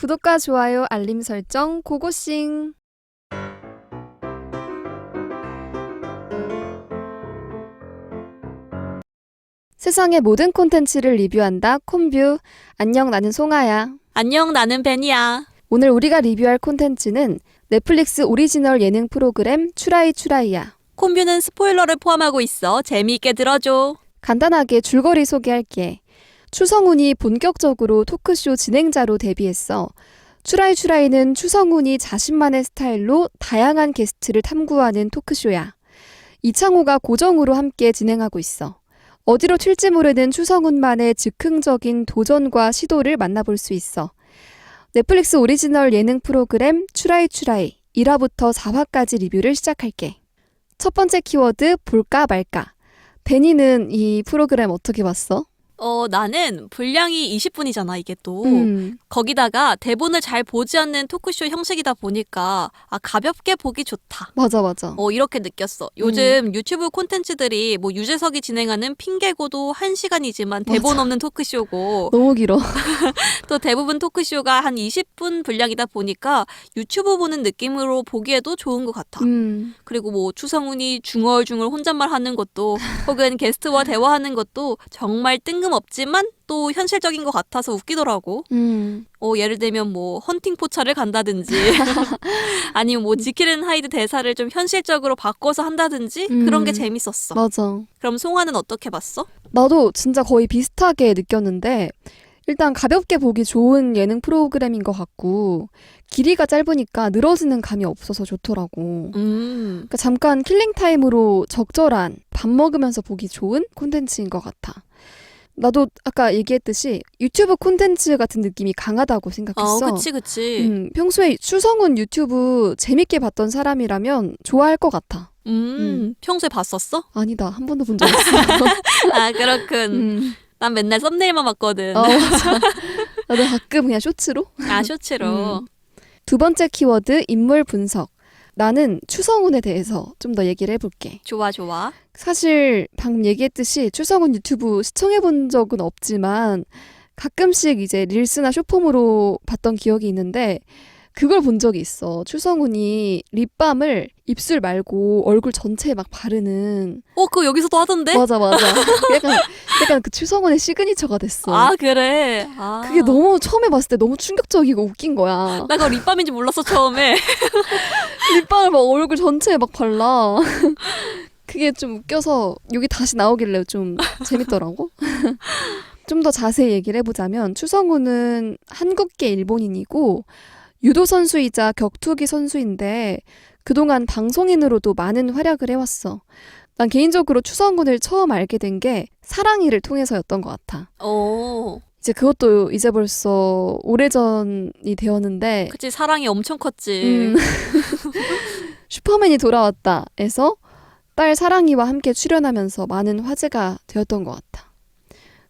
구독과 좋아요, 알림 설정, 고고싱. 세상의 모든 콘텐츠를 리뷰한다, 콤뷰. 안녕, 나는 송아야. 안녕, 나는 베니야. 오늘 우리가 리뷰할 콘텐츠는 넷플릭스 오리지널 예능 프로그램 추라이 추라이야. 콤뷰는 스포일러를 포함하고 있어 재미있게 들어줘. 간단하게 줄거리 소개할게. 추성훈이 본격적으로 토크쇼 진행자로 데뷔했어. 추라이 추라이는 추성훈이 자신만의 스타일로 다양한 게스트를 탐구하는 토크쇼야. 이창호가 고정으로 함께 진행하고 있어. 어디로 튈지 모르는 추성훈만의 즉흥적인 도전과 시도를 만나볼 수 있어. 넷플릭스 오리지널 예능 프로그램 추라이 추라이 1화부터 4화까지 리뷰를 시작할게. 첫 번째 키워드 볼까 말까. 베니는 이 프로그램 어떻게 봤어? 어, 나는 분량이 20분이잖아, 이게 또. 음, 거기다가 대본을 잘 보지 않는 토크쇼 형식이다 보니까, 아, 가볍게 보기 좋다. 맞아 맞아. 어, 이렇게 느꼈어. 요즘 유튜브 콘텐츠들이 뭐 유재석이 진행하는 핑계고도 한시간이지만 대본 맞아. 없는 토크쇼고, 너무 길어. 또 대부분 토크쇼가 한 20분 분량이다 보니까 유튜브 보는 느낌으로 보기에도 좋은 것 같아. 음, 그리고 뭐 추성훈이 중얼중얼 혼잣말 하는 것도 혹은 게스트와 대화하는 것도 정말 뜬금 없지만 또 현실적인 것 같아서 웃기더라고. 음, 어, 예를 들면 뭐 헌팅 포차를 간다든지 아니면 뭐 지킬앤 하이드 대사를 좀 현실적으로 바꿔서 한다든지 그런 게 음. 재밌었어. 맞아. 그럼 송아는 어떻게 봤어? 나도 진짜 거의 비슷하게 느꼈는데 일단 가볍게 보기 좋은 예능 프로그램인 것 같고 길이가 짧으니까 늘어지는 감이 없어서 좋더라고. 음. 그러니까 잠깐 킬링 타임으로 적절한 밥 먹으면서 보기 좋은 콘텐츠인 것 같아. 나도 아까 얘기했듯이 유튜브 콘텐츠 같은 느낌이 강하다고 어, 생각했어. 그치 그치. 음, 평소에 추성훈 유튜브 재밌게 봤던 사람이라면 좋아할 것 같아. 음. 음. 평소에 봤었어? 아니다, 한 번도 본 적 없어. 아, 그렇군. 음. 난 맨날 썸네일만 봤거든. 어. 나도 가끔 그냥 쇼츠로. 아, 쇼츠로. 음. 두 번째 키워드 인물 분석. 나는 추성훈에 대해서 좀 더 얘기를 해볼게. 좋아, 좋아. 사실 방금 얘기했듯이 추성훈 유튜브 시청해본 적은 없지만 가끔씩 이제 릴스나 쇼폼으로 봤던 기억이 있는데 그걸 본 적이 있어. 추성훈이 립밤을 입술 말고 얼굴 전체에 막 바르는 어, 그거 여기서도 하던데? 맞아 맞아. 약간 약간 그 추성훈의 시그니처가 됐어. 아, 그래. 아. 그게 너무 처음에 봤을 때 너무 충격적이고 웃긴 거야. 나 그거 립밤인지 몰랐어, 처음에. 립밤을 막 얼굴 전체에 막 발라. 그게 좀 웃겨서 여기 다시 나오길래 좀 재밌더라고. 좀 더 자세히 얘기를 해보자면 추성훈은 한국계 일본인이고 유도 선수이자 격투기 선수인데 그동안 방송인으로도 많은 활약을 해왔어. 난 개인적으로 추성훈을 처음 알게 된 게 사랑이를 통해서였던 것 같아. 어. 이제 그것도 이제 벌써 오래전이 되었는데 그치, 사랑이 엄청 컸지. 음. 슈퍼맨이 돌아왔다에서 딸 사랑이와 함께 출연하면서 많은 화제가 되었던 것 같아.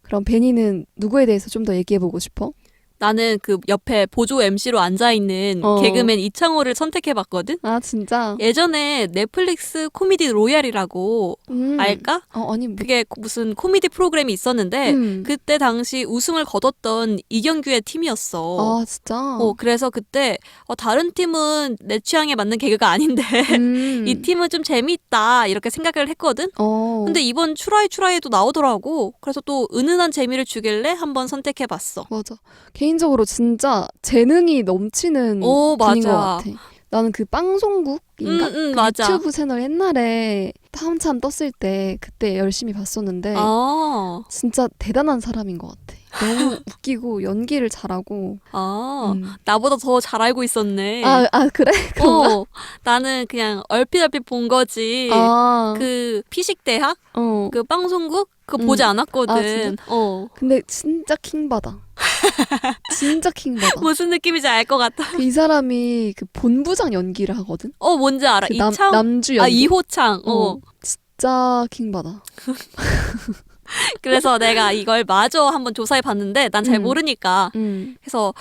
그럼 베니는 누구에 대해서 좀 더 얘기해보고 싶어? 나는 그 옆에 보조 MC로 앉아있는 어. 개그맨 이창호를 선택해봤거든? 아 진짜? 예전에 넷플릭스 코미디 로얄이라고 음. 알까? 어 아니 뭐. 그게 무슨 코미디 프로그램이 있었는데 음. 그때 당시 우승을 거뒀던 이경규의 팀이었어. 아 진짜? 어, 그래서 그때 어, 다른 팀은 내 취향에 맞는 개그가 아닌데 음. 이 팀은 좀 재미있다 이렇게 생각을 했거든. 어. 근데 이번 추라이 추라이도 나오더라고. 그래서 또 은은한 재미를 주길래 한번 선택해봤어. 맞아. 개인 적으로 진짜 재능이 넘치는 오, 분인 것 맞아. 같아. 나는 그 빵송국인가? 음, 음, 그 맞아. 유튜브 채널 옛날에 한참 떴을 때 그때 열심히 봤었는데 아, 진짜 대단한 사람인 것 같아. 너무 웃기고 연기를 잘하고. 아, 음. 나보다 더 잘 알고 있었네. 아, 아 그래? 그런가? 어, 나는 그냥 얼핏 얼핏 본 거지. 아, 그 피식대학 어. 그 빵송국 그거 음. 보지 아, 않았거든. 진짜? 어. 근데 진짜 킹받아. 진짜 킹받아. 무슨 느낌인지 알 것 같아. 그 이 사람이 그 본부장 연기를 하거든. 어, 뭔지 알아. 그 남, 이창 남주 연기. 아, 이호창. 어. 어. 진짜 킹받아. 그래서 내가 이걸 마저 한번 조사해 봤는데 난 잘 음. 모르니까. 음. 그래서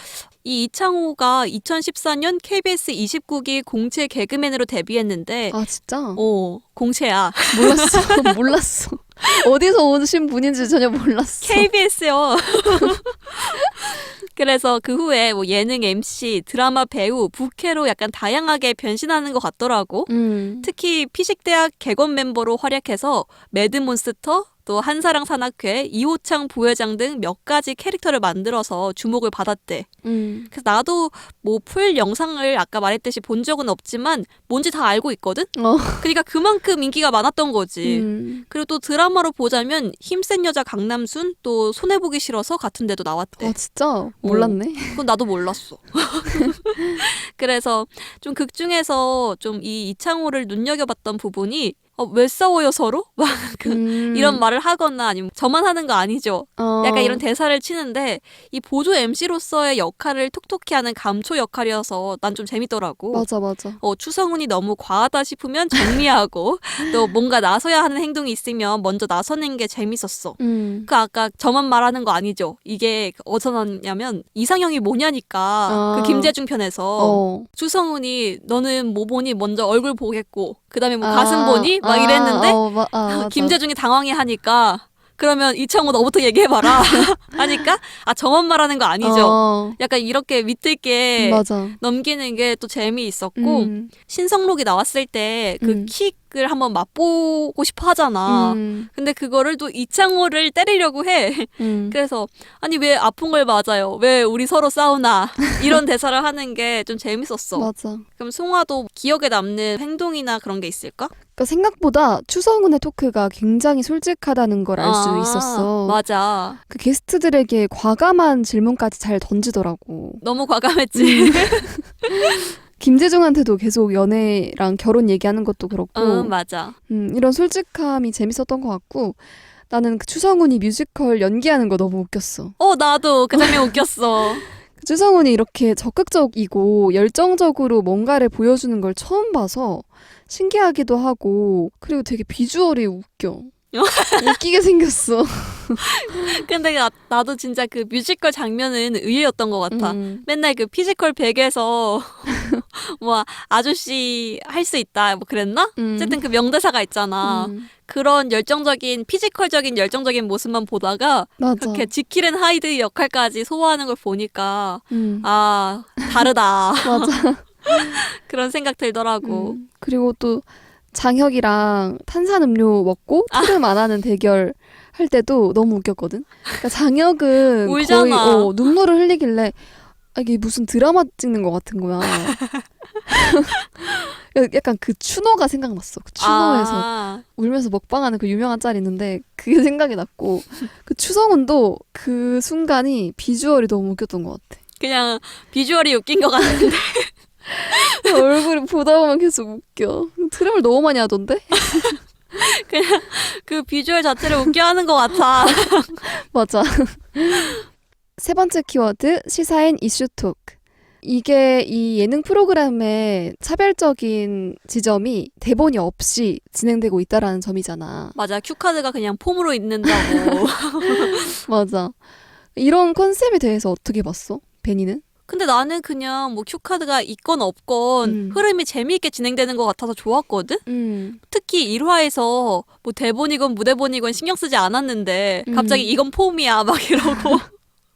이 이창호가 2014년 KBS 29기 공채 개그맨으로 데뷔했는데 아 진짜? 어, 공채야. 몰랐어. 몰랐어. 어디서 오신 분인지 전혀 몰랐어. KBS요. 그래서 그 후에 뭐 예능 MC, 드라마 배우, 부캐로 약간 다양하게 변신하는 것 같더라고. 음. 특히 피식대학 개건 멤버로 활약해서 매드몬스터, 또 한사랑 산악회, 이호창 부회장 등 몇 가지 캐릭터를 만들어서 주목을 받았대. 음. 그래서 나도 뭐 풀 영상을 아까 말했듯이 본 적은 없지만 뭔지 다 알고 있거든? 어. 그러니까 그만큼 인기가 많았던 거지. 음. 그리고 또 드라마로 보자면 힘센 여자 강남순 또 손해 보기 싫어서 같은 데도 나왔대. 아 진짜 몰랐네. 그건 나도 몰랐어. 그래서 좀 극 중에서 좀 이 이창호를 눈여겨봤던 부분이 어, 왜 싸워요 서로? 막 그, 음. 이런 말을 하거나 아니면 저만 하는 거 아니죠. 어. 약간 이런 대사를 치는데 이 보조 MC로서의 역할을 톡톡히 하는 감초 역할이어서 난 좀 재밌더라고. 맞아 맞아. 어, 추성훈이 너무 과하다 싶으면 정리하고 또 뭔가 나서야 하는 행동이 있으면 먼저 나서는 게 재밌었어. 음. 그 아까 저만 말하는 거 아니죠? 이게 어디서 나왔냐면 이상형이 뭐냐니까 아. 그 김재중 편에서 어. 추성훈이 너는 뭐 보니 먼저 얼굴 보겠고 그다음에 뭐 아, 가슴 보니 막 아, 이랬는데 어, 마, 아, 맞아. 김재중이 당황해 하니까 그러면 이창호 너부터 얘기해봐라 하니까 아 저만 말하는 거 아니죠? 어. 약간 이렇게 밑에 있게 맞아. 넘기는 게 또 재미있었고 음. 신성록이 나왔을 때그 음. 킥을 한번 맛보고 싶어 하잖아. 음. 근데 그거를 또 이창호를 때리려고 해. 음. 그래서 아니 왜 아픈 걸 맞아요? 왜 우리 서로 싸우나? 이런 대사를 하는 게 좀 재밌었어. 맞아. 그럼 송아도 기억에 남는 행동이나 그런 게 있을까? 그러니까 생각보다 추성훈의 토크가 굉장히 솔직하다는 걸 알수 아, 있었어. 맞아. 그 게스트들에게 과감한 질문까지 잘 던지더라고. 너무 과감했지. 김재중한테도 계속 연애랑 결혼 얘기하는 것도 그렇고, 응, 맞아. 음, 이런 솔직함이 재밌었던 것 같고, 나는 그 추성훈이 뮤지컬 연기하는 거 너무 웃겼어. 어, 나도 그 장면 웃겼어. 그 추성훈이 이렇게 적극적이고 열정적으로 뭔가를 보여주는 걸 처음 봐서 신기하기도 하고, 그리고 되게 비주얼이 웃겨. 웃기게 생겼어. 근데 나, 나도 진짜 그 뮤지컬 장면은 의외였던 것 같아. 음. 맨날 그 피지컬 백에서 뭐 아저씨 할 수 있다 뭐 그랬나? 음. 어쨌든 그 명대사가 있잖아. 음. 그런 열정적인 피지컬적인 열정적인 모습만 보다가 맞아. 그렇게 지킬앤 하이드 역할까지 소화하는 걸 보니까 음. 아 다르다 맞아. 그런 생각 들더라고. 음. 그리고 또 장혁이랑 탄산 음료 먹고 아. 트름 안 하는 대결 할 때도 너무 웃겼거든. 그러니까 장혁은 거의 울잖아. 어, 눈물을 흘리길래 아, 이게 무슨 드라마 찍는 것 같은 거야. 약간 그 추노가 생각났어. 그 추노에서 아, 울면서 먹방하는 그 유명한 짤 있는데 그게 생각이 났고 그 추성훈도 그 순간이 비주얼이 너무 웃겼던 것 같아. 그냥 비주얼이 웃긴 것 같은데 얼굴이 보다 보면 계속 웃겨. 트름을 너무 많이 하던데? 그 비주얼 자체를 웃겨 하는 것 같아. 맞아. 세 번째 키워드 시사인 이슈톡. 이게 이 예능 프로그램의 차별적인 지점이 대본이 없이 진행되고 있다라는 점이잖아. 맞아 큐카드가 그냥 폼으로 있는다고. 맞아. 이런 컨셉에 대해서 어떻게 봤어? 베니는? 근데 나는 그냥 뭐 큐카드가 있건 없건 음. 흐름이 재미있게 진행되는 것 같아서 좋았거든? 음. 특히 1화에서 뭐 대본이건 무대본이건 신경 쓰지 않았는데 음. 갑자기 이건 폼이야 막 이러고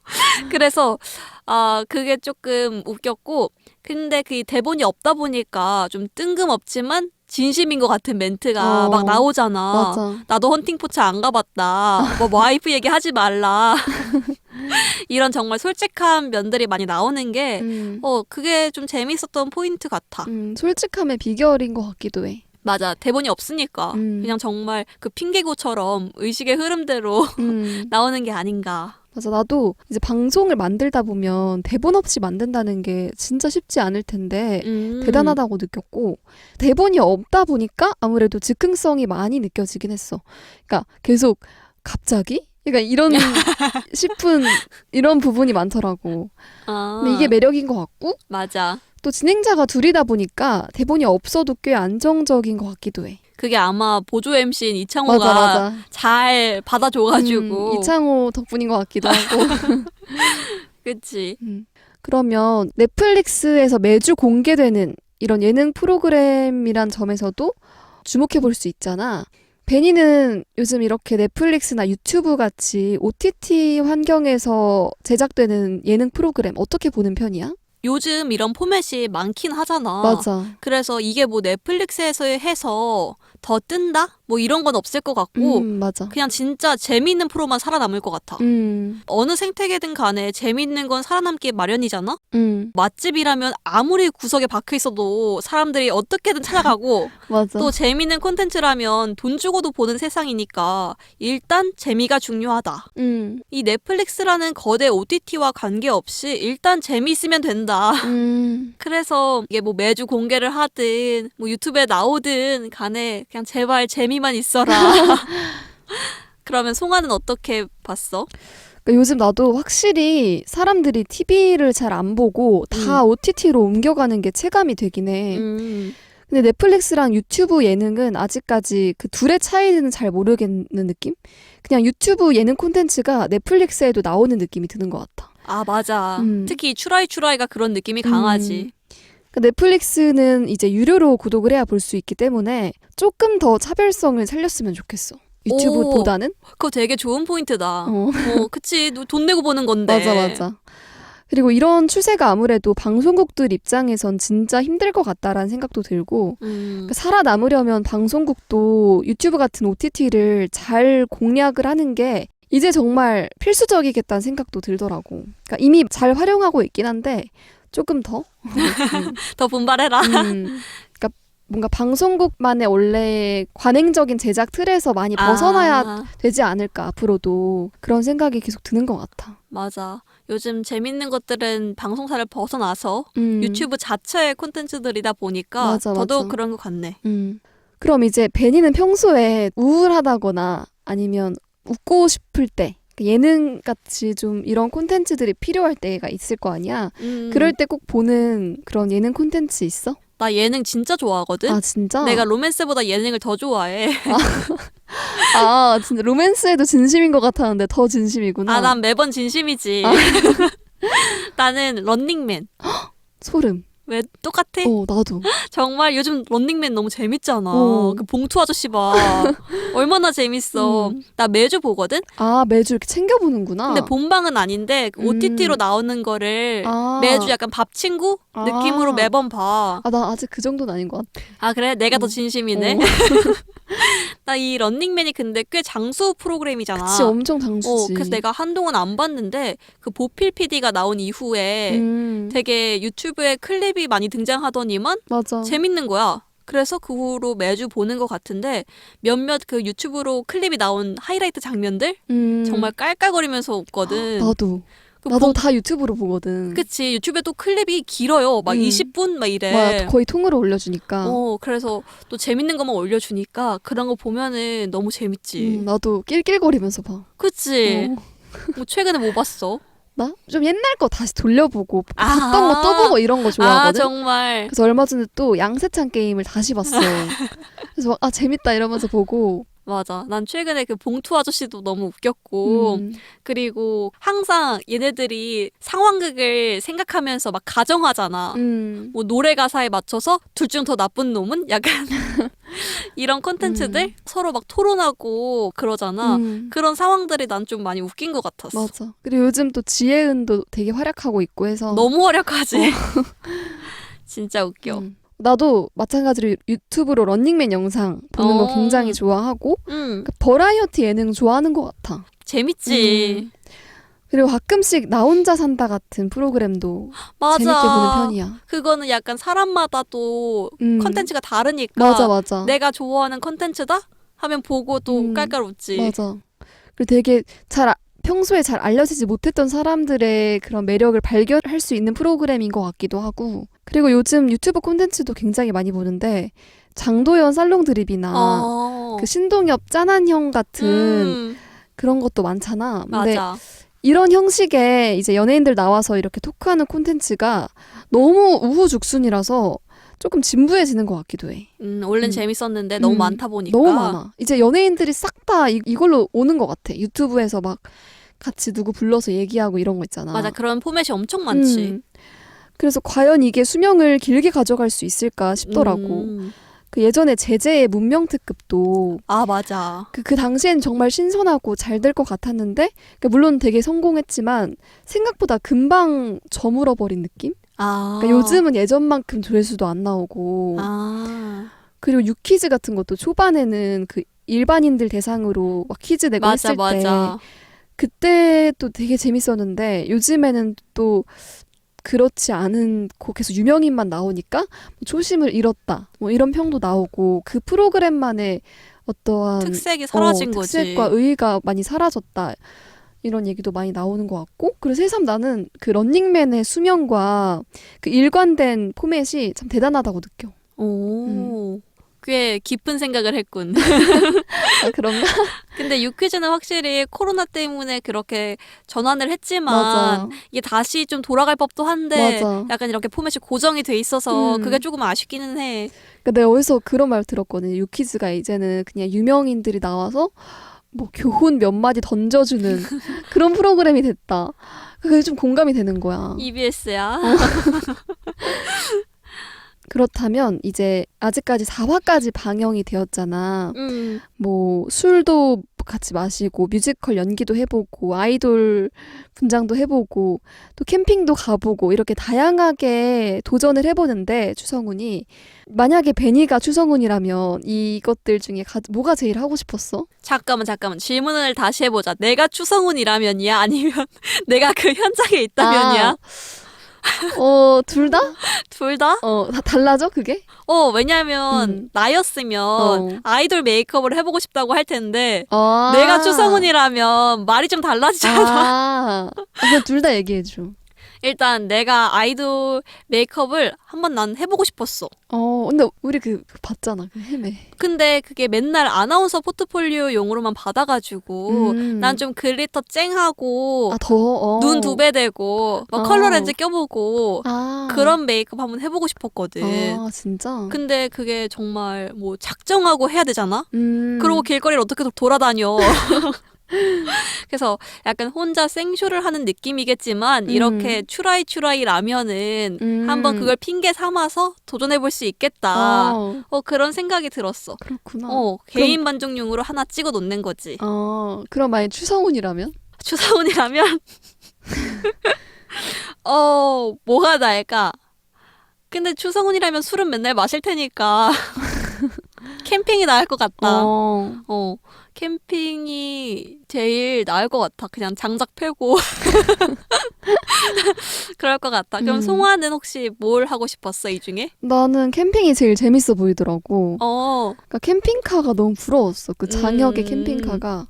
그래서 아 그게 조금 웃겼고 근데 그 대본이 없다 보니까 좀 뜬금없지만 진심인 것 같은 멘트가 어. 막 나오잖아. 맞아. 나도 헌팅 포차 안 가봤다. 뭐 와이프 얘기하지 말라. 이런 정말 솔직한 면들이 많이 나오는 게 음. 어, 그게 좀 재밌었던 포인트 같아. 음, 솔직함의 비결인 것 같기도 해. 맞아. 대본이 없으니까. 음. 그냥 정말 그 핑계고처럼 의식의 흐름대로 음. 나오는 게 아닌가. 맞아. 나도 이제 방송을 만들다 보면 대본 없이 만든다는 게 진짜 쉽지 않을 텐데 음. 대단하다고 느꼈고 대본이 없다 보니까 아무래도 즉흥성이 많이 느껴지긴 했어. 그러니까 계속 갑자기? 그러니까 이런 싶은 이런 부분이 많더라고. 아, 근데 이게 매력인 것 같고 맞아. 또 진행자가 둘이다 보니까 대본이 없어도 꽤 안정적인 것 같기도 해. 그게 아마 보조 MC인 이창호가 맞아 맞아. 잘 받아줘가지고. 음, 이창호 덕분인 것 같기도 하고. 그치. 음. 그러면 넷플릭스에서 매주 공개되는 이런 예능 프로그램이란 점에서도 주목해 볼 수 있잖아. 베니는 요즘 이렇게 넷플릭스나 유튜브 같이 OTT 환경에서 제작되는 예능 프로그램 어떻게 보는 편이야? 요즘 이런 포맷이 많긴 하잖아. 맞아. 그래서 이게 뭐 넷플릭스에서 해서 더 뜬다? 뭐 이런 건 없을 것 같고 음, 맞아. 그냥 진짜 재미있는 프로만 살아남을 것 같아. 음, 어느 생태계든 간에 재미있는 건 살아남기 마련이잖아? 음, 맛집이라면 아무리 구석에 박혀 있어도 사람들이 어떻게든 찾아가고 맞아. 또 재미있는 콘텐츠라면 돈 주고도 보는 세상이니까 일단 재미가 중요하다. 음, 이 넷플릭스라는 거대 OTT와 관계없이 일단 재미있으면 된다. 음, 그래서 이게 뭐 매주 공개를 하든 뭐 유튜브에 나오든 간에 그냥 제발 재미 만 있어라. 그러면 송아는 어떻게 봤어? 그러니까 요즘 나도 확실히 사람들이 TV를 잘 안 보고 다 OTT로 옮겨가는 게 체감이 되긴 해. 음. 근데 넷플릭스랑 유튜브 예능은 아직까지 그 둘의 차이는 잘 모르겠는 느낌? 그냥 유튜브 예능 콘텐츠가 넷플릭스에도 나오는 느낌이 드는 것 같아. 아 맞아. 음. 특히 추라이 추라이가 그런 느낌이 강하지. 그 넷플릭스는 이제 유료로 구독을 해야 볼 수 있기 때문에 조금 더 차별성을 살렸으면 좋겠어. 유튜브보다는? 그거 되게 좋은 포인트다. 어, 어. 그치. 너돈 내고 보는 건데. 맞아, 맞아. 그리고 이런 추세가 아무래도 방송국들 입장에선 진짜 힘들 것 같다라는 생각도 들고 음. 그러니까 살아남으려면 방송국도 유튜브 같은 OTT를 잘 공략을 하는 게 이제 정말 필수적이겠다는 생각도 들더라고. 그러니까 이미 잘 활용하고 있긴 한데 조금 더. 더 분발해라. 음, 그러니까 뭔가 방송국만의 원래 관행적인 제작 틀에서 많이 벗어나야 아, 되지 않을까 앞으로도 그런 생각이 계속 드는 것 같아. 맞아. 요즘 재밌는 것들은 방송사를 벗어나서 음, 유튜브 자체의 콘텐츠들이다 보니까 맞아, 더더욱 맞아. 그런 것 같네. 음. 그럼 이제 베니는 평소에 우울하다거나 아니면 웃고 싶을 때그 예능 같이 좀 이런 콘텐츠들이 필요할 때가 있을 거 아니야. 음, 그럴 때 꼭 보는 그런 예능 콘텐츠 있어? 나 예능 진짜 좋아하거든. 아 진짜? 내가 로맨스보다 예능을 더 좋아해. 아 진짜 로맨스에도 진심인 것 같았는데 더 진심이구나. 아, 난 매번 진심이지. 아. 나는 런닝맨. 소름. 왜 똑같아? 어 나도. 정말 요즘 런닝맨 너무 재밌잖아. 어. 그 봉투 아저씨 봐. 얼마나 재밌어. 음. 나 매주 보거든? 아 매주 이렇게 챙겨보는구나. 근데 본방은 아닌데 그 음. OTT로 나오는 거를 아. 매주 약간 밥 친구 아. 느낌으로 매번 봐. 아, 나 아직 그 정도는 아닌 것 같아. 아 그래? 내가 더 음. 진심이네. 어. 나이 런닝맨이 근데 꽤 장수 프로그램이잖아. 그치, 엄청 어, 장수지. 그래서 내가 한동안 안 봤는데 그 보필 PD가 나온 이후에 음, 되게 유튜브에 클립 이 많이 등장하더니만 맞아. 재밌는 거야. 그래서 그 후로 매주 보는 것 같은데 몇몇 그 유튜브로 클립이 나온 하이라이트 장면들 음, 정말 깔깔거리면서 웃거든. 나도. 그 나도 보- 다 유튜브로 보거든. 그치 유튜브에 또 클립이 길어요. 막 음. 20분 막 이래. 맞아, 거의 통으로 올려주니까. 어 그래서 또 재밌는 것만 올려주니까 그런 거 보면은 너무 재밌지. 음, 나도 낄낄거리면서 봐. 그치. 어. 뭐 최근에 뭐 봤어? 나? 좀 옛날 거 다시 돌려보고 아. 봤던 거또 보고 이런 거 아 좋아하거든. 정말. 그래서 얼마 전에 또 양세찬 게임을 다시 봤어. 그래서 막, 아 재밌다 이러면서 보고. 맞아. 난 최근에 그 봉투 아저씨도 너무 웃겼고 음, 그리고 항상 얘네들이 상황극을 생각하면서 막 가정하잖아. 음, 뭐 노래 가사에 맞춰서 둘 중 더 나쁜 놈은 약간 이런 콘텐츠들 음. 서로 막 토론하고 그러잖아. 음, 그런 상황들이 난 좀 많이 웃긴 것 같았어. 맞아. 그리고 요즘 또 지혜은도 되게 활약하고 있고 해서. 너무 활약하지. 진짜 웃겨. 음. 나도 마찬가지로 유튜브로 런닝맨 영상 보는 어. 거 굉장히 좋아하고 음, 그 버라이어티 예능 좋아하는 것 같아. 재밌지. 음. 그리고 가끔씩 나 혼자 산다 같은 프로그램도 맞아. 재밌게 보는 편이야. 그거는 약간 사람마다 또 음. 컨텐츠가 다르니까 맞아 맞아. 내가 좋아하는 컨텐츠다 하면 보고 또 음. 깔깔 웃지. 맞아. 그리고 되게 잘 아- 평소에 잘 알려지지 못했던 사람들의 그런 매력을 발견할 수 있는 프로그램인 것 같기도 하고. 그리고 요즘 유튜브 콘텐츠도 굉장히 많이 보는데 장도연 살롱 드립이나 어. 그 신동엽 짠한 형 같은 음, 그런 것도 많잖아. 근데 맞아. 이런 형식의 이제 연예인들 나와서 이렇게 토크하는 콘텐츠가 너무 우후죽순이라서 조금 진부해지는 것 같기도 해. 음, 원래는 음. 재밌었는데 너무 음, 많다 보니까 너무 많아. 이제 연예인들이 싹 다 이걸로 오는 것 같아. 유튜브에서 막 같이 누구 불러서 얘기하고 이런 거 있잖아. 맞아. 그런 포맷이 엄청 많지. 음. 그래서 과연 이게 수명을 길게 가져갈 수 있을까 싶더라고. 음. 그 예전에 제재의 문명 특급도 아 맞아. 그, 그 당시엔 정말 신선하고 잘 될 것 같았는데 그러니까 물론 되게 성공했지만 생각보다 금방 저물어 버린 느낌? 아. 그러니까 요즘은 예전만큼 조회수도 안 나오고. 아. 그리고 유퀴즈 같은 것도 초반에는 그 일반인들 대상으로 막 퀴즈 내고 맞아 했을 때 맞아. 그때 또 되게 재밌었는데 요즘에는 또 그렇지 않은 고 계속 유명인만 나오니까 초심을 잃었다. 뭐 이런 평도 나오고 그 프로그램만의 어떠한 특색이 사라진 어, 거지. 특색과 의의가 많이 사라졌다 이런 얘기도 많이 나오는 것 같고 그래서 새삼 나는 그 런닝맨의 수명과 그 일관된 포맷이 참 대단하다고 느껴 오. 꽤 깊은 생각을 했군. 아, 그런가 근데 유퀴즈는 확실히 코로나 때문에 그렇게 전환을 했지만 맞아 이게 다시 좀 돌아갈 법도 한데 맞아. 약간 이렇게 포맷이 고정이 돼 있어서 음. 그게 조금 아쉽기는 해. 그러니까 내가 어디서 그런 말 들었거든. 유키즈가 이제는 그냥 유명인들이 나와서 뭐 교훈 몇 마디 던져주는 그런 프로그램이 됐다. 그게 좀 공감이 되는 거야. EBS야. 그렇다면 이제 아직까지 4화까지 방영이 되었잖아. 음. 뭐 술도 같이 마시고 뮤지컬 연기도 해보고 아이돌 분장도 해보고 또 캠핑도 가보고 이렇게 다양하게 도전을 해보는데 추성훈이 만약에 베니가 추성훈이라면 이것들 중에 가, 뭐가 제일 하고 싶었어? 잠깐만 잠깐만 질문을 다시 해보자. 내가 추성훈이라면이야 아니면 내가 그 현장에 있다면이야? 어, 둘 다? 둘 다? 어, 다 달라져, 그게? 어 왜냐면 음. 나였으면 어. 아이돌 메이크업을 해보고 싶다고 할 텐데 아. 내가 추성훈이라면 말이 좀 달라지잖아. 아. 둘 다 얘기해줘. 일단 내가 아이돌 메이크업을 한번 난 해보고 싶었어. 어, 근데 우리 그, 그 봤잖아, 그 헤매. 근데 그게 맨날 아나운서 포트폴리오 용으로만 받아가지고 음. 난 좀 글리터 쨍하고 아, 더, 어. 눈 두 배 되고 막 어. 컬러 렌즈 껴보고 아. 그런 메이크업 한번 해보고 싶었거든. 아, 진짜? 근데 그게 정말 뭐 작정하고 해야 되잖아. 음. 그러고 길거리를 어떻게 돌아다녀. 그래서 약간 혼자 생쇼를 하는 느낌이겠지만 음. 이렇게 추라이 추라이 라면은 음. 한번 그걸 핑계 삼아서 도전해 볼 수 있겠다. 어, 어 그런 생각이 들었어. 그렇구나. 어 개인 만족용으로 하나 찍어 놓는 거지. 어, 그럼 만약 추성훈이라면? 추사훈이라면 어 뭐가 나을까? 근데 추성훈이라면 술은 맨날 마실 테니까 캠핑이 나을 것 같다. 어. 어. 캠핑이 제일 나을 것 같아. 그냥 장작 패고 그럴 것 같다. 그럼 음. 송화는 혹시 뭘 하고 싶었어 이 중에? 나는 캠핑이 제일 재밌어 보이더라고. 어, 그러니까 캠핑카가 너무 부러웠어. 그 장혁의 음. 캠핑카가.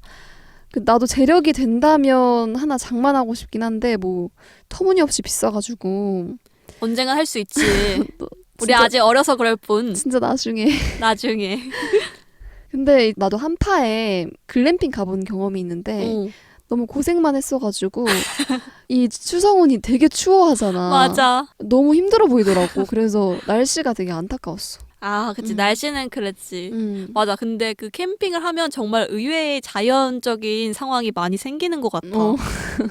그 나도 재력이 된다면 하나 장만하고 싶긴 한데 뭐 터무니없이 비싸가지고 언젠간 할수 있지. 또 우리 진짜- 아직 어려서 그럴 뿐 진짜 나중에 나중에. 근데 나도 한파에 글램핑 가본 경험이 있는데 어, 너무 고생만 했어가지고 이 추성훈이 되게 추워하잖아. 맞아. 너무 힘들어 보이더라고. 그래서 날씨가 되게 안타까웠어. 아, 그치. 음. 날씨는 그랬지. 음. 맞아. 근데 그 캠핑을 하면 정말 의외의 자연적인 상황이 많이 생기는 것 같아. 어.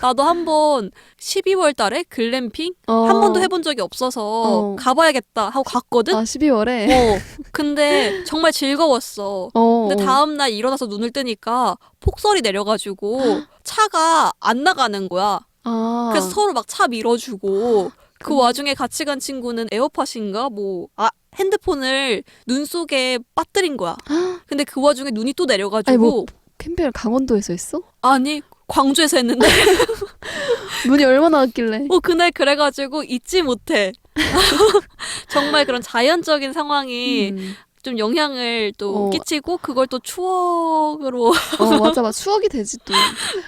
나도 한번 12월 달에 글램핑 어. 한 번도 해본 적이 없어서 어. 가봐야겠다 하고 갔거든? 아 12월에. 어. 근데 정말 즐거웠어. 어. 근데 다음날 일어나서 눈을 뜨니까 폭설이 내려가지고 차가 안 나가는 거야. 아. 그래서 서로 막 차 밀어주고 그 그- 와중에 같이 간 친구는 에어팟인가 뭐 아, 핸드폰을 눈 속에 빠뜨린 거야. 근데 그 와중에 눈이 또 내려가지고 아니, 뭐- 캠핑을 강원도에서 했어? 아니 광주에서 했는데 눈이 얼마나 왔길래? 어 그날 그래가지고 잊지 못해. 정말 그런 자연적인 상황이 음. 좀 영향을 또 어. 끼치고 그걸 또 추억으로 어 맞아 맞아 추억이 되지 또.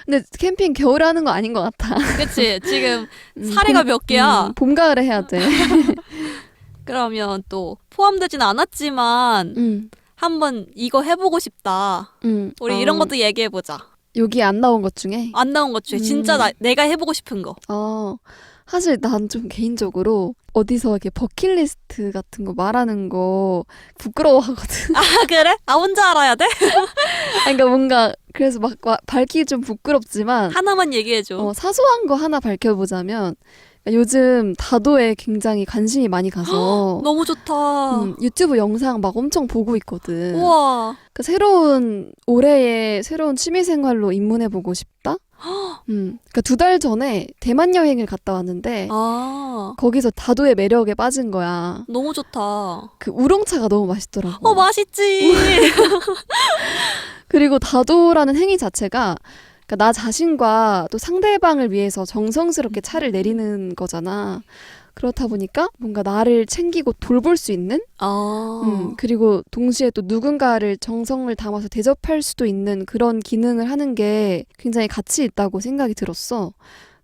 근데 캠핑 겨울에 하는 거 아닌 것 같아. 그치 지금 음, 사례가 봄- 몇 개야. 음, 봄 가을에 해야 돼. 그러면 또 포함되진 않았지만 음. 한번 이거 해보고 싶다. 음. 우리 어, 이런 것도 얘기해 보자. 여기 안 나온 것 중에. 안 나온 것 중에 진짜 음. 나, 내가 해보고 싶은 거. 어 사실 난 좀 개인적으로 어디서 이렇게 버킷리스트 같은 거 말하는 거 부끄러워하거든. 아 그래? 아 혼자 알아야 돼? 아니, 그러니까 뭔가 그래서 막 와- 밝히기 좀 부끄럽지만 하나만 얘기해 줘. 어, 사소한 거 하나 밝혀보자면 요즘 다도에 굉장히 관심이 많이 가서 너무 좋다. 음, 유튜브 영상 막 엄청 보고 있거든. 우와. 그 새로운 올해의 새로운 취미 생활로 입문해 보고 싶다. 음, 그러니까 두 달 전에 대만 여행을 갔다 왔는데 아, 거기서 다도의 매력에 빠진 거야. 너무 좋다. 그 우롱차가 너무 맛있더라고. 어, 맛있지. 그리고 다도라는 행위 자체가 그러니까 나 자신과 또 상대방을 위해서 정성스럽게 차를 내리는 거잖아. 그렇다 보니까 뭔가 나를 챙기고 돌볼 수 있는 아, 음, 그리고 동시에 또 누군가를 정성을 담아서 대접할 수도 있는 그런 기능을 하는 게 굉장히 가치 있다고 생각이 들었어.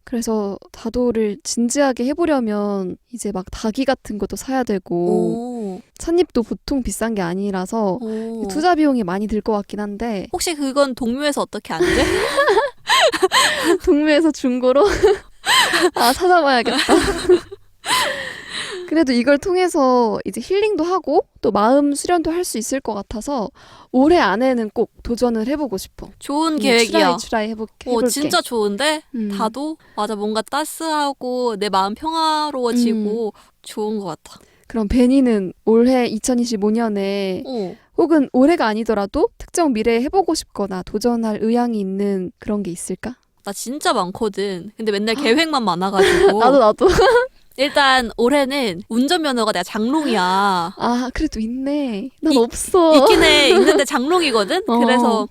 그래서 다도를 진지하게 해보려면 이제 막 닭이 같은 것도 사야 되고 오, 찻잎도 보통 비싼 게 아니라서 오. 투자 비용이 많이 들 것 같긴 한데 혹시 그건 동묘에서 어떻게 안 돼? 동묘에서 중고로 아 찾아봐야겠다. 그래도 이걸 통해서 이제 힐링도 하고 또 마음 수련도 할 수 있을 것 같아서 올해 안에는 꼭 도전을 해보고 싶어. 좋은 음, 계획이야. 추라이 추라이 해볼게. 어. 진짜 좋은데? 음. 다도? 맞아, 뭔가 따스하고 내 마음 평화로워지고 좋은 것 같아. 그럼 베니는 올해 2025년에 어. 혹은 올해가 아니더라도 특정 미래에 해보고 싶거나 도전할 의향이 있는 그런 게 있을까? 나 진짜 많거든. 근데 맨날 계획만 많아가지고. 나도 나도. 일단 올해는 운전면허가 내가 장롱이야. 아 그래도 있네. 난 이- 없어. 있긴 해. 있는데 장롱이거든? 어. 그래서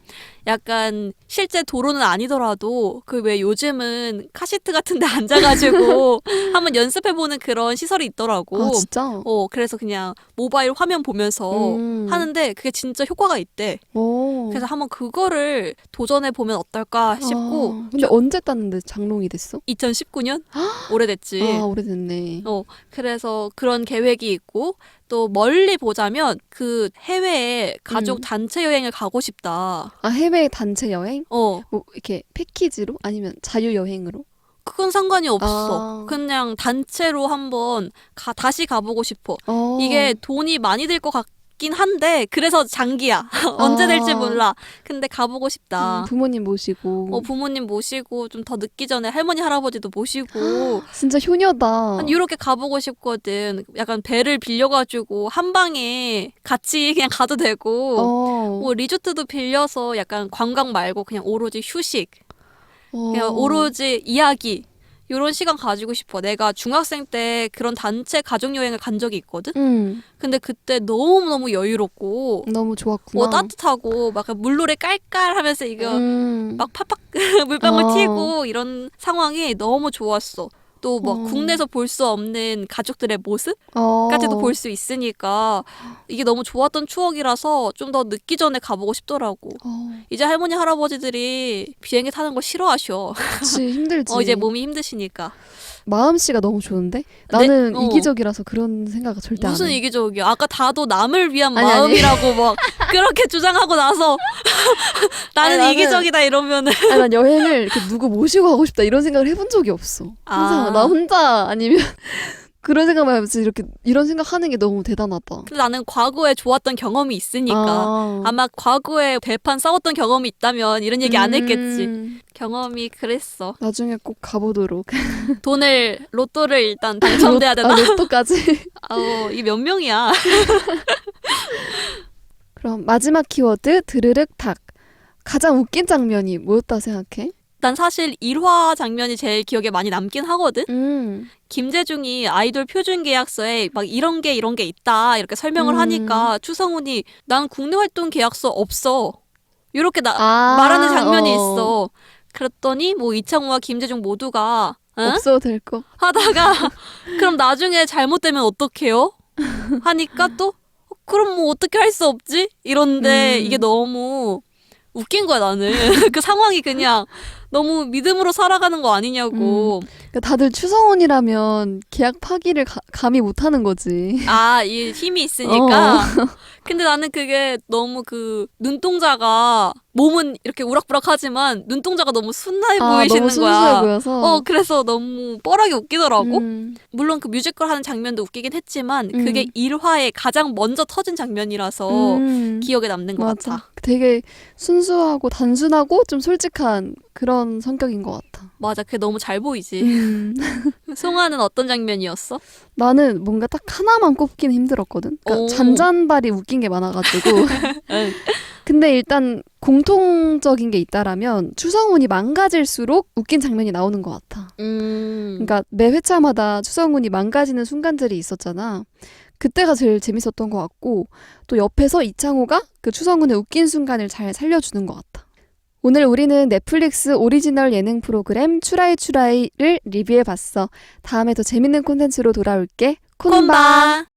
약간 실제 도로는 아니더라도 그 왜 요즘은 카시트 같은 데 앉아가지고 한번 연습해보는 그런 시설이 있더라고. 아 진짜. 어, 그래서 그냥 모바일 화면 보면서 음. 하는데 그게 진짜 효과가 있대. 오. 그래서 한번 그거를 도전해 보면 어떨까 싶고. 아, 근데 언제 땄는데 장롱이 됐어? 2019년? 오래됐지. 아 오래됐네. 어, 그래서 그런 계획이 있고, 또 멀리 보자면 그 해외에 가족 음. 단체 여행을 가고 싶다. 아 해외 단체 여행? 어, 뭐 이렇게 패키지로 아니면 자유 여행으로? 그건 상관이 없어. 아. 그냥 단체로 한번 가, 다시 가보고 싶어. 어. 이게 돈이 많이 들 것 같 긴 한데, 그래서 장기야. 언제 아. 될지 몰라. 근데 가보고 싶다. 음, 부모님 모시고. 어, 부모님 모시고 좀 더 늦기 전에 할머니, 할아버지도 모시고. 진짜 효녀다. 한 유럽게 가보고 싶거든. 약간 배를 빌려가지고 한 방에 같이 그냥 가도 되고. 어. 뭐 리조트도 빌려서 약간 관광 말고 그냥 오로지 휴식, 어. 그냥 오로지 이야기 이런 시간 가지고 싶어. 내가 중학생 때 그런 단체 가족 여행을 간 적이 있거든. 음, 근데 그때 너무 너무 여유롭고 너무 좋았구나. 뭐 따뜻하고 막 물놀이 깔깔하면서 이거 음. 막 팍팍 물방울 어. 튀고 이런 상황이 너무 좋았어. 또뭐 어. 국내에서 볼 수 없는 가족들의 모습? 어. 까지도 볼 수 있으니까 이게 너무 좋았던 추억이라서 좀 더 늦기 전에 가보고 싶더라고. 어, 이제 할머니 할아버지들이 비행기 타는 거 싫어하셔. 그치 힘들지. 어 이제 몸이 힘드시니까. 마음씨가 너무 좋은데? 나는 어. 이기적이라서 그런 생각을 절대 안 무슨 해. 이기적이야. 아까 다도 남을 위한 아니, 아니. 마음이라고 막 그렇게 주장하고 나서 나는 아니, 나는- 이기적이다 이러면은 아니, 난 여행을 이렇게 누구 모시고 가고 싶다 이런 생각을 해본 적이 없어. 항상 아. 나 혼자 아니면 그런 생각만 하면서 이렇게 이런 생각하는 게 너무 대단하다. 근데 나는 과거에 좋았던 경험이 있으니까 아. 아마 과거에 대판 싸웠던 경험이 있다면 이런 얘기 안 했겠지. 음, 경험이 그랬어. 나중에 꼭 가보도록. 돈을 로또를 일단 당첨돼야 되나? 아, 로또까지. 아우 이 몇 명이야? 그럼 마지막 키워드 드르륵 탁. 가장 웃긴 장면이 뭐였다 생각해? 난 사실 1화 장면이 제일 기억에 많이 남긴 하거든. 음. 김재중이 아이돌 표준 계약서에 막 이런 게 이런 게 있다 이렇게 설명을 음. 하니까 추성훈이 난 국내 활동 계약서 없어 이렇게 나 아, 말하는 장면이 어. 있어. 그랬더니 뭐 이창호와 김재중 모두가 응? 없어도 될 거. 하다가 그럼 나중에 잘못되면 어떡해요? 하니까 또 어, 그럼 뭐 어떻게 할 수 없지? 이런데 음. 이게 너무 웃긴 거야 나는 그 상황이 그냥 너무 믿음으로 살아가는 거 아니냐고 그러니까 다들 추성훈이라면 계약 파기를 가- 감히 못하는 거지. 아 이 힘이 있으니까 어. 근데 나는 그게 너무 그 눈동자가 몸은 이렇게 우락부락하지만 눈동자가 너무 순해 아, 보이시는 너무 순수해 거야. 보여서. 어, 그래서 너무 뻘하게 웃기더라고. 음, 물론 그 뮤지컬 하는 장면도 웃기긴 했지만 음. 그게 일화에 가장 먼저 터진 장면이라서 음, 기억에 남는 것 맞아. 같아. 되게 순수하고 단순하고 좀 솔직한 그런 성격인 것 같아. 맞아, 그게 너무 잘 보이지. 음. 송아는 어떤 장면이었어? 나는 뭔가 딱 하나만 꼽기는 힘들었거든. 그러니까 오. 잔잔발이 웃긴 게 많아가지고. 응. 근데 일단 공통적인 게 있다라면 추성훈이 망가질수록 웃긴 장면이 나오는 것 같아. 음. 그러니까 매 회차마다 추성훈이 망가지는 순간들이 있었잖아. 그때가 제일 재밌었던 것 같고 또 옆에서 이창호가 그 추성훈의 웃긴 순간을 잘 살려주는 것 같아. 오늘 우리는 넷플릭스 오리지널 예능 프로그램 추라이 추라이를 리뷰해봤어. 다음에 더 재밌는 콘텐츠로 돌아올게. 콘바. 콤바.